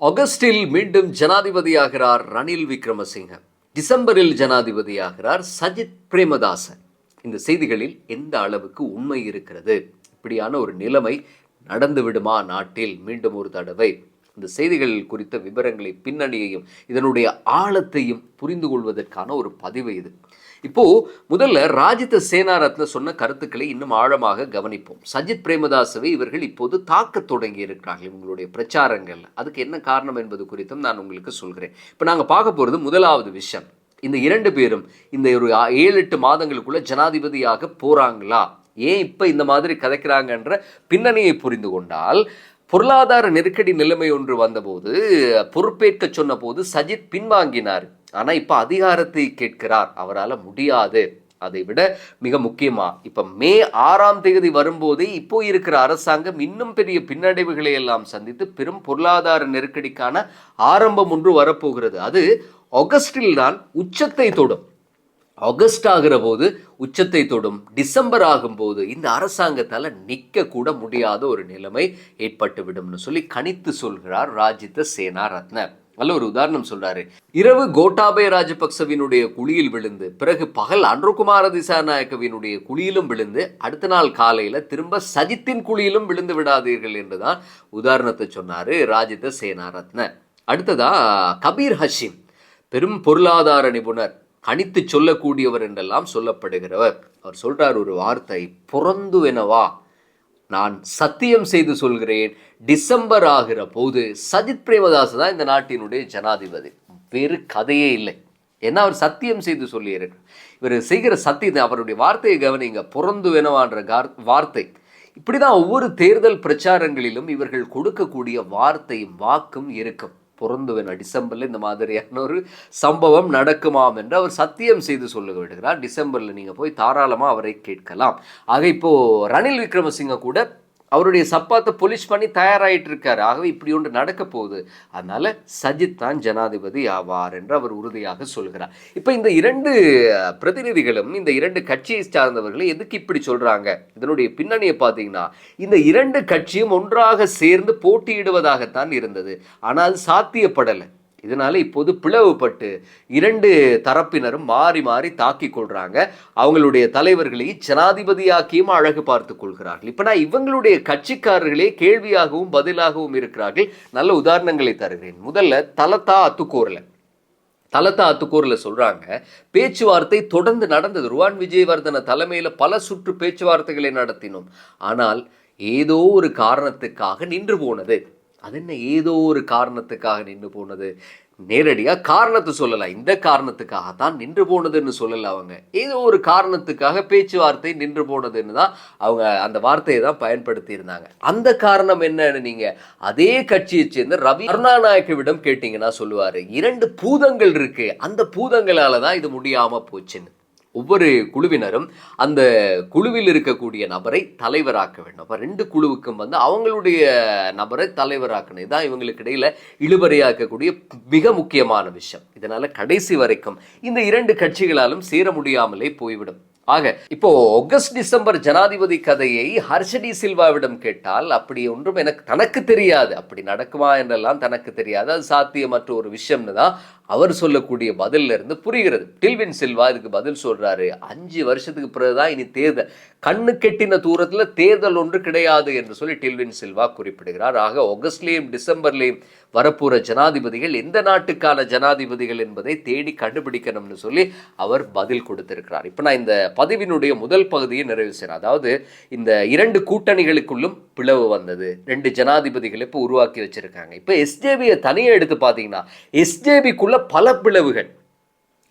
ஆகஸ்டில் மீண்டும் ஜனாதிபதியாகிறார் ரணில் விக்ரமசிங்க. டிசம்பரில் ஜனாதிபதியாகிறார் சஜித் பிரேமதாச இந்த செய்திகளில் எந்த அளவுக்கு உண்மை இருக்கிறது? இப்படியான ஒரு நிலைமை நடந்து விடுமா நாட்டில்? மீண்டும் ஒரு தடவை. இந்த செய்திகள் குறித்த விவரங்களை பின்னணியையும் இதனுடைய ஆழத்தையும் புரிந்து கொள்வதற்கான ஒரு பதிவு இது. இப்போ முதல்ல ராஜித சேனாரத்ன சொன்ன கருத்துக்களை இன்னும் ஆழமாக கவனிப்போம். சஜித் பிரேமதாசவை இவர்கள் இப்போது தாக்க தொடங்கி இருக்கிறார்கள் இவங்களுடைய பிரச்சாரங்கள். அதுக்கு என்ன காரணம் என்பது குறித்தும் நான் உங்களுக்கு சொல்கிறேன். இப்போ நாங்கள் பார்க்க போகிறது முதலாவது விஷயம். இந்த இரண்டு பேரும் இந்த ஒரு ஏழு எட்டு மாதங்களுக்குள்ள ஜனாதிபதியாக போறாங்களா? ஏன் இப்போ இந்த மாதிரி கதைக்கிறாங்கன்ற பின்னணியை புரிந்து கொண்டால் பொருளாதார நெருக்கடி நிலைமை ஒன்று வந்தபோது பொறுப்பேற்க சொன்னபோது சஜித் பின்வாங்கினார். ஆனா இப்ப அதிகாரத்தை கேட்கிறார். அவரால் முடியாது. அதை விட மிக முக்கியமா இப்ப மே ஆறாம் தேதி வரும்போதே இப்போ இருக்கிற அரசாங்கம் இன்னும் பெரிய பின்னடைவுகளை எல்லாம் சந்தித்து பெரும் பொருளாதார நெருக்கடிக்கான ஆரம்பம் ஒன்று வரப்போகிறது. அது ஆகஸ்டில் தான் உச்சத்தை தொடும். ஆகஸ்ட் ஆகிற போது உச்சத்தை தொடும். டிசம்பர் ஆகும்போது இந்த அரசாங்கத்தால் நிற்க கூட முடியாத ஒரு நிலைமை ஏற்பட்டுவிடும்னு சொல்லி கணித்து சொல்கிறார் ராஜித சேனா ரத்ன. நல்ல ஒரு உதாரணம் சொல்றாரு. இரவு கோட்டாபய ராஜபக்சவினுடைய குழியில் விழுந்து பிறகு பகல் அன்றுகுமார திசாநாயக்கவினுடைய குழியிலும் விழுந்து அடுத்த நாள் காலையில திரும்ப சஜித்தின் குழியிலும் விழுந்து விடாதீர்கள் என்றுதான் உதாரணத்தை சொன்னாரு ராஜித சேனாரத்ன. அடுத்ததா கபீர் ஹஷிம் பெரும் பொருளாதார நிபுணர் கணித்து சொல்லக்கூடியவர் என்றெல்லாம் சொல்லப்படுகிறவர். அவர் சொல்றார் ஒரு வார்த்தை புறந்துவெனவா நான் சத்தியம் செய்து சொல்கிறேன். டிசம்பர் ஆகிற போது சஜித் பிரேமதாஸ் தான் இந்த நாட்டினுடைய ஜனாதிபதி. வேறு கதையே இல்லை. ஏன்னா அவர் சத்தியம் செய்து சொல்லியிருக்கிறார் இவர் செய்கிற சத்தியத்தை அவருடைய வார்த்தையை கவனிங்க. புறந்துவெனவான்ற கார் வார்த்தை. இப்படி தான் ஒவ்வொரு தேர்தல் பிரச்சாரங்களிலும் இவர்கள் கொடுக்கக்கூடிய வார்த்தையும் வாக்கும் இருக்கும். பொருந்துவேன் டிசம்பரில் இந்த மாதிரியான ஒரு சம்பவம் நடக்குமாம் என்று அவர் சத்தியம் செய்து சொல்ல விடுகிறார். டிசம்பரில் நீங்கள் போய் தாராளமாக அவரை கேட்கலாம். ஆக இப்போ ரணில் விக்ரமசிங்க கூட அவருடைய சப்பாத்தை பொலிஷ் பண்ணி தயாராயிட்டு இருக்காரு ஆகவே இப்படி ஒன்று நடக்க போகுது. அதனால சஜித் தான் ஜனாதிபதி ஆவார் என்று அவர் உறுதியாக சொல்கிறார். இப்போ இந்த இரண்டு பிரதிநிதிகளும் இந்த இரண்டு கட்சியை சார்ந்தவர்களை எதுக்கு இப்படி சொல்றாங்க? இதனுடைய பின்னணியை பார்த்தீங்கன்னா இந்த இரண்டு கட்சியும் ஒன்றாக சேர்ந்து போட்டியிடுவதாகத்தான் இருந்தது. ஆனால் அது சாத்தியப்படலை. இதனால இப்போது பிளவுபட்டு இரண்டு தரப்பினரும் மாறி மாறி தாக்கிக் கொள்றாங்க. அவங்களுடைய தலைவர்களை ஜனாதிபதியாக்கியும் அழகு பார்த்து கொள்கிறார்கள். இப்ப நான் இவங்களுடைய கட்சிக்காரர்களே கேள்வியாகவும் பதிலாகவும் இருக்கிறார்கள். நல்ல உதாரணங்களை தருகிறேன். முதல்ல தலத்தா அத்துக்கோரில். தலத்தா அத்துக்கூரில் சொல்றாங்க பேச்சுவார்த்தை தொடர்ந்து நடந்தது. ருவான் விஜயவர்தன தலைமையில பல சுற்று பேச்சுவார்த்தைகளை நடத்தினோம். ஆனால் ஏதோ ஒரு காரணத்துக்காக நின்று போனது. அது என்ன ஏதோ ஒரு காரணத்துக்காக நின்று போனது? நேரடியாக காரணத்தை சொல்லலாம் இந்த காரணத்துக்காக தான் நின்று போனதுன்னு சொல்லலை அவங்க. ஏதோ ஒரு காரணத்துக்காக பேச்சுவார்த்தை நின்று போனதுன்னு தான் அவங்க அந்த வார்த்தையை தான் பயன்படுத்தியிருந்தாங்க. அந்த காரணம் என்னன்னு நீங்கள் அதே கட்சியை சேர்ந்த ரவி கருணாநாயக்கவிடம் கேட்டிங்கன்னா சொல்லுவார். இரண்டு பூதங்கள் இருக்குது அந்த பூதங்களால் தான் இது முடியாமல் போச்சுன்னு. ஒவ்வொரு குழுவினரும் அந்த குழுவில் இருக்கக்கூடிய நபரை தலைவராக்க வேண்டும். அப்போ ரெண்டு குழுவுக்கும் வந்து அவங்களுடைய நபரை தலைவராக்கணும் இதுதான் இவங்களுக்கு இடையில இழுபறியாக்கக்கூடிய மிக முக்கியமான விஷயம். இதனால கடைசி வரைக்கும் இந்த இரண்டு கட்சிகளாலும் சேர முடியாமலே போய்விடும். ஆக இப்போ ஆகஸ்ட் டிசம்பர் ஜனாதிபதி கதையை ஹர்ஷடி சில்வாவிடம் கேட்டால் அப்படி ஒன்றும் எனக்கு தனக்கு தெரியாது. அப்படி நடக்குமா என்றெல்லாம் தனக்கு தெரியாது. அது சாத்தியமற்ற ஒரு விஷயம்னு தான் அவர் சொல்லக்கூடிய பதில்ல இருந்து புரிகிறது. டில்வின் சில்வா இதுக்கு பதில் சொல்றாரு. அஞ்சு வருஷத்துக்கு பிறகுதான் இனி தேர்தல். கண்ணு கெட்டின தூரத்துல தேர்தல் ஒன்று கிடையாது என்று சொல்லி டில்வின் சில்வா குறிப்பிடுகிறார். ஆக ஆகஸ்ட்லேயும் டிசம்பர்லேயும் வரப்போற ஜனாதிபதிகள் எந்த நாட்டுக்கான ஜனாதிபதிகள் என்பதை தேடி கண்டுபிடிக்கணும்னு சொல்லி அவர் பதில் கொடுத்திருக்கிறார். இப்போ நான் இந்த பதிவினுடைய முதல் பகுதியை நிறைவு செய்கிறேன் அதாவது இந்த இரண்டு கூட்டணிகளுக்குள்ளும் பிளவு வந்தது. ரெண்டு ஜனாதிபதிகளை இப்போ உருவாக்கி வச்சிருக்காங்க. இப்போ எஸ்ஜேபியை தனியாக எடுத்து பார்த்தீங்கன்னா எஸ்ஜேபிக்குள்ள பல பிளவுகள்.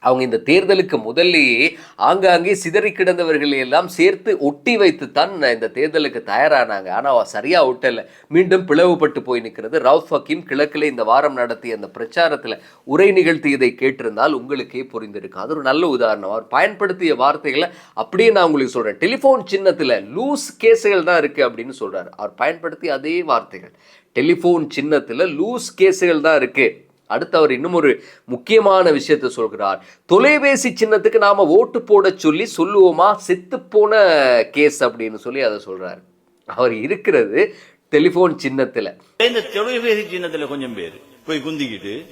அவங்க இந்த தேர்தலுக்கு முதல்லேயே ஆங்காங்கே சிதறி கிடந்தவர்களை எல்லாம் சேர்த்து ஒட்டி வைத்து தான் இந்த தேர்தலுக்கு தயாரானாங்க. ஆனால் சரியாக ஒட்டலை. மீண்டும் பிளவுபட்டு போய் நிற்கிறது. ரவுஃப் ஹக்கீம் கிழக்கில் இந்த வாரம் நடத்திய அந்த பிரச்சாரத்தில் உரை நிகழ்த்தியதை கேட்டிருந்தால் உங்களுக்கே புரிந்திருக்கும். அது ஒரு நல்ல உதாரணம். அவர் பயன்படுத்திய வார்த்தைகளை அப்படியே நான் உங்களுக்கு சொல்கிறேன் டெலிஃபோன் சின்னத்தில் லூஸ் கேஸுகள் தான் இருக்குது அப்படின்னு சொல்கிறார் அவர் பயன்படுத்திய அதே வார்த்தைகள். டெலிஃபோன் சின்னத்தில் லூஸ் கேஸுகள் தான் இருக்குது அடுத்து அவர் இன்னும் ஒரு முக்கியமான விஷயத்தை சொல்கிறார். தொலைபேசி சின்னத்துக்கு நாம ஓட்டு போட சொல்லி சொல்லுவோமா? செத்து போன கேஸ் அப்படின்னு சொல்லி அதை சொல்றாரு. அவர் இருக்கிறது டெலிபோன் சின்னத்துல. இந்த தொலைபேசி சின்னத்துல கொஞ்சம் பேர் போய் குந்திக்கிட்டு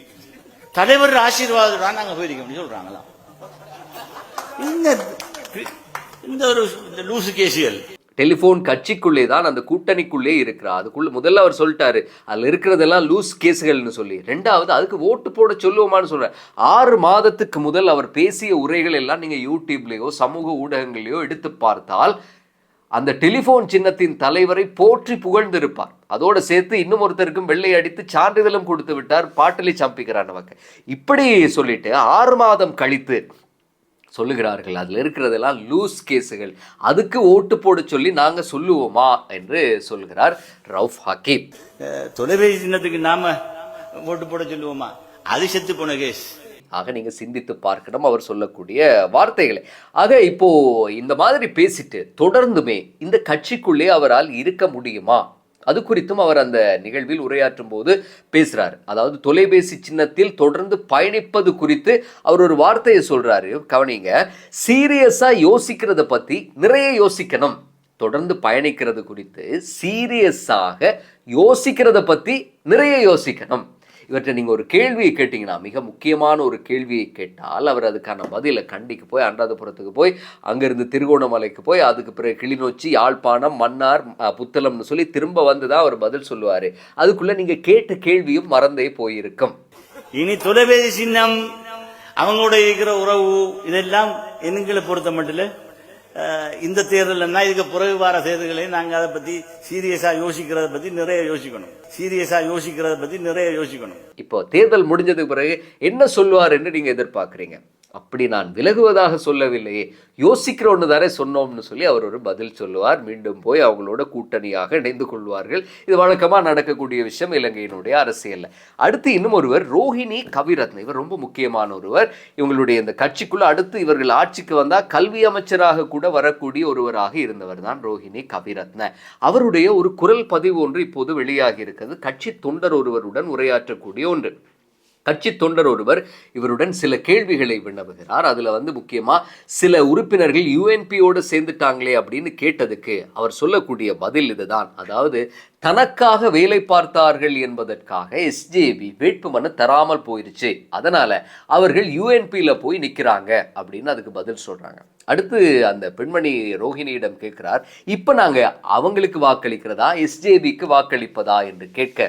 தலைவர் ஆசீர்வாதம் நாங்க போயிருக்கோம்னு சொல்றாங்களாம். இந்த இந்த ஒரு இந்த லூசு கேசியல் டெலிஃபோன் கட்சிக்குள்ளே தான் அந்த கூட்டணிக்குள்ளே இருக்கிறார். அதுக்குள்ள முதல்ல அவர் சொல்லிட்டாரு அதில் இருக்கிறதெல்லாம் லூஸ் கேஸுகள்னு சொல்லி. ரெண்டாவது அதுக்கு ஓட்டு போட சொல்லுவோமான்னு சொல்கிறார் ஆறு மாதத்துக்கு முதல் அவர் பேசிய உரைகள் எல்லாம் நீங்கள் யூடியூப்லேயோ சமூக ஊடகங்களையோ எடுத்து பார்த்தால் அந்த டெலிஃபோன் சின்னத்தின் தலைவரை போற்றி புகழ்ந்திருப்பார். அதோட சேர்த்து இன்னும் ஒருத்தருக்கும் வெள்ளை அடித்து சான்றிதழும் கொடுத்து விட்டார் பாட்டிலை சம்பிக்கிறார் நமக்கு. இப்படி சொல்லிட்டு ஆறு மாதம் கழித்து சொல்லுகிறார்கள். அதில் இருக்கிறதெல்லாம் லூஸ் கேஸுகள் அதுக்கு ஓட்டு போட சொல்லி நாங்கள் சொல்லுவோமா என்று சொல்கிறார் ரவுஃப் ஹக்கீம். தொலைபேசி சின்னத்துக்கு நாம ஓட்டு போட சொல்லுவோமா? அது செத்து போன கேஸ் ஆக நீங்க சிந்தித்து பார்க்கணும். அவர் சொல்லக்கூடிய வார்த்தைகளை. ஆக இப்போ இந்த மாதிரி பேசிட்டு தொடர்ந்துமே இந்த கட்சிக்குள்ளே அவரால் இருக்க முடியுமா? அது குறித்தும் அவர் அந்த நிகழ்வில் உரையாற்றும் போது பேசுகிறார் அதாவது தொலைபேசி சின்னத்தில் தொடர்ந்து பயணிப்பது குறித்து அவர் ஒரு வார்த்தையை சொல்கிறாரு கவனிங்க சீரியஸாக யோசிக்கிறத பற்றி நிறைய யோசிக்கணும். தொடர்ந்து பயணிக்கிறது குறித்து சீரியஸாக யோசிக்கிறத பற்றி நிறைய யோசிக்கணும். இவற்றை நீங்கள் ஒரு கேள்வியை கேட்டிங்கன்னா மிக முக்கியமான ஒரு கேள்வியை கேட்டால் அவர் அதுக்கான பதிலை கண்டிக்கு போய் அன்றாதபுரத்துக்கு போய் அங்கேருந்து திருகோணமலைக்கு போய் அதுக்கு பிறகு கிளிநொச்சி யாழ்ப்பாணம் மன்னார் புத்தளம்னு சொல்லி திரும்ப வந்து தான் அவர் பதில் சொல்லுவார். அதுக்குள்ளே நீங்கள் கேட்ட கேள்வியும் மறந்தே போயிருக்கும். இனி தொலைபேசி சின்னம் அவங்களோட இருக்கிற உறவு இதெல்லாம் எங்களை பொறுத்த மட்டும் இந்த தேர்தல்னா இதுக்கு பிறகு வார தேர்தல்களையும் நாங்க அதை பத்தி சீரியஸா யோசிக்கிறத பத்தி நிறைய யோசிக்கணும். சீரியஸா யோசிக்கிறத பத்தி நிறைய யோசிக்கணும். இப்போ தேர்தல் முடிஞ்சதுக்கு பிறகு என்ன சொல்லுவார் என்று நீங்கள் எதிர்பார்க்குறீங்க? அப்படி நான் விலகுவதாக சொல்லவில்லையே. யோசிக்கிறோன்னு தானே சொன்னோம்னு சொல்லி அவர் ஒரு பதில் சொல்லுவார். மீண்டும் போய் அவங்களோட கூட்டணியாக இணைந்து கொள்வார்கள். இது வழக்கமாக நடக்கக்கூடிய விஷயம். இலங்கையினுடைய அரசியலில் அடுத்து இன்னும் ஒருவர் ரோஹிணி கவிரத்ன. இவர் ரொம்ப முக்கியமான ஒருவர். இவங்களுடைய இந்த கட்சிக்குள்ள அடுத்து இவர்கள் ஆட்சிக்கு வந்தால் கல்வி அமைச்சராக கூட வரக்கூடிய ஒருவராக இருந்தவர் தான் ரோஹிணி கவிரத்ன. அவருடைய ஒரு குரல் பதிவு ஒன்று இப்போது வெளியாகி இருக்கிறது. கட்சி தொண்டர் ஒருவருடன் உரையாற்றக்கூடிய ஒன்று. கட்சி தொண்டர் ஒருவர் இவருடன் சில கேள்விகளை வினவுகிறார். அதில் வந்து முக்கியமாக சில உறுப்பினர்கள் யூஎன்பியோடு சேர்ந்துட்டாங்களே அப்படின்னு கேட்டதுக்கு அவர் சொல்லக்கூடிய பதில் இதுதான். அதாவது தனக்காக வேலை பார்த்தார்கள் என்பதற்காக எஸ்ஜேபி வேட்புமனு தராமல் போயிருச்சு. அதனால் அவர்கள் யூஎன்பியில் போய் நிற்கிறாங்க அப்படின்னு அதுக்கு பதில் சொல்கிறாங்க அடுத்து அந்த பெண்மணி ரோஹிணியிடம் கேட்கிறார் இப்போ நாங்கள் அவங்களுக்கு வாக்களிக்கிறதா? எஸ்ஜேபிக்கு வாக்களிப்பதா? என்று கேட்க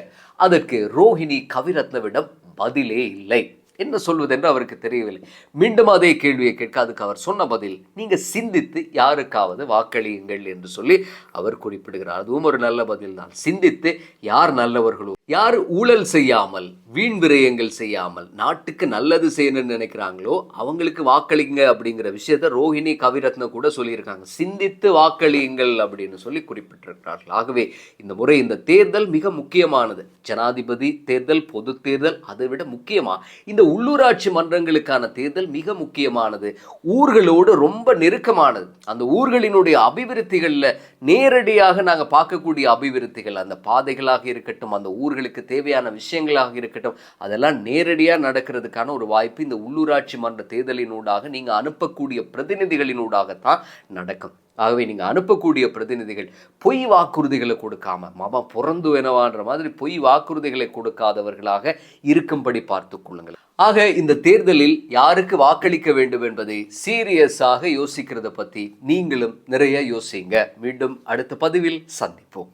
அதற்கு ரோஹிணி கவிரத்னவிடம் பதிலே இல்லை. என்ன சொல்வதென்று அவருக்கு தெரியவில்லை. மீண்டும் அதே கேள்வியை கேட்க அதுக்கு அவர் சொன்ன பதில் நீங்க சிந்தித்து யாருக்காவது வாக்களியுங்கள் என்று சொல்லி அவர் குறிப்பிடுகிறார். அதுவும் ஒரு நல்ல பதில் தான் சிந்தித்து யார் நல்லவர்களோ யார் ஊழல் செய்யாமல் வீண் விரயங்கள் செய்யாமல் நாட்டுக்கு நல்லது செய்யணும்னு நினைக்கிறாங்களோ அவங்களுக்கு வாக்களிங்க அப்படிங்கிற விஷயத்த ரோஹிணி கவிரத்ன கூட சொல்லியிருக்காங்க. சிந்தித்து வாக்களியுங்கள் அப்படின்னு சொல்லி குறிப்பிட்டிருக்கிறார்கள். ஆகவே இந்த முறை இந்த தேர்தல் மிக முக்கியமானது. ஜனாதிபதி தேர்தல் பொது தேர்தல் அதை விட முக்கியமாக இந்த உள்ளூராட்சி மன்றங்களுக்கான தேர்தல் மிக முக்கியமானது. ஊர்களோடு ரொம்ப நெருக்கமானது. அந்த ஊர்களினுடைய அபிவிருத்திகளில் நேரடியாக நாங்கள் பார்க்கக்கூடிய அபிவிருத்திகள் அந்த பாதைகளாக இருக்கட்டும் அந்த ஊர் ஊர்களுக்கு தேவையான விஷயங்களாக இருக்கட்டும் அதெல்லாம் நேரடியாக நடக்கிறதுக்கான ஒரு வாய்ப்பு இந்த உள்ளூராட்சி மன்ற தேர்தலினூடாக நீங்கள் அனுப்பக்கூடிய பிரதிநிதிகளினூடாகத்தான் நடக்கும். ஆகவே நீங்கள் அனுப்பக்கூடிய பிரதிநிதிகள் பொய் வாக்குறுதிகளை கொடுக்காம மாமா பிறந்து வேணவான்ற மாதிரி பொய் வாக்குறுதிகளை கொடுக்காதவர்களாக இருக்கும்படி பார்த்து கொள்ளுங்கள். ஆக இந்த தேர்தலில் யாருக்கு வாக்களிக்க வேண்டும் என்பதை சீரியஸாக யோசிக்கிறத பற்றி நீங்களும் நிறைய யோசிங்க. மீண்டும் அடுத்த பதிவில் சந்திப்போம்.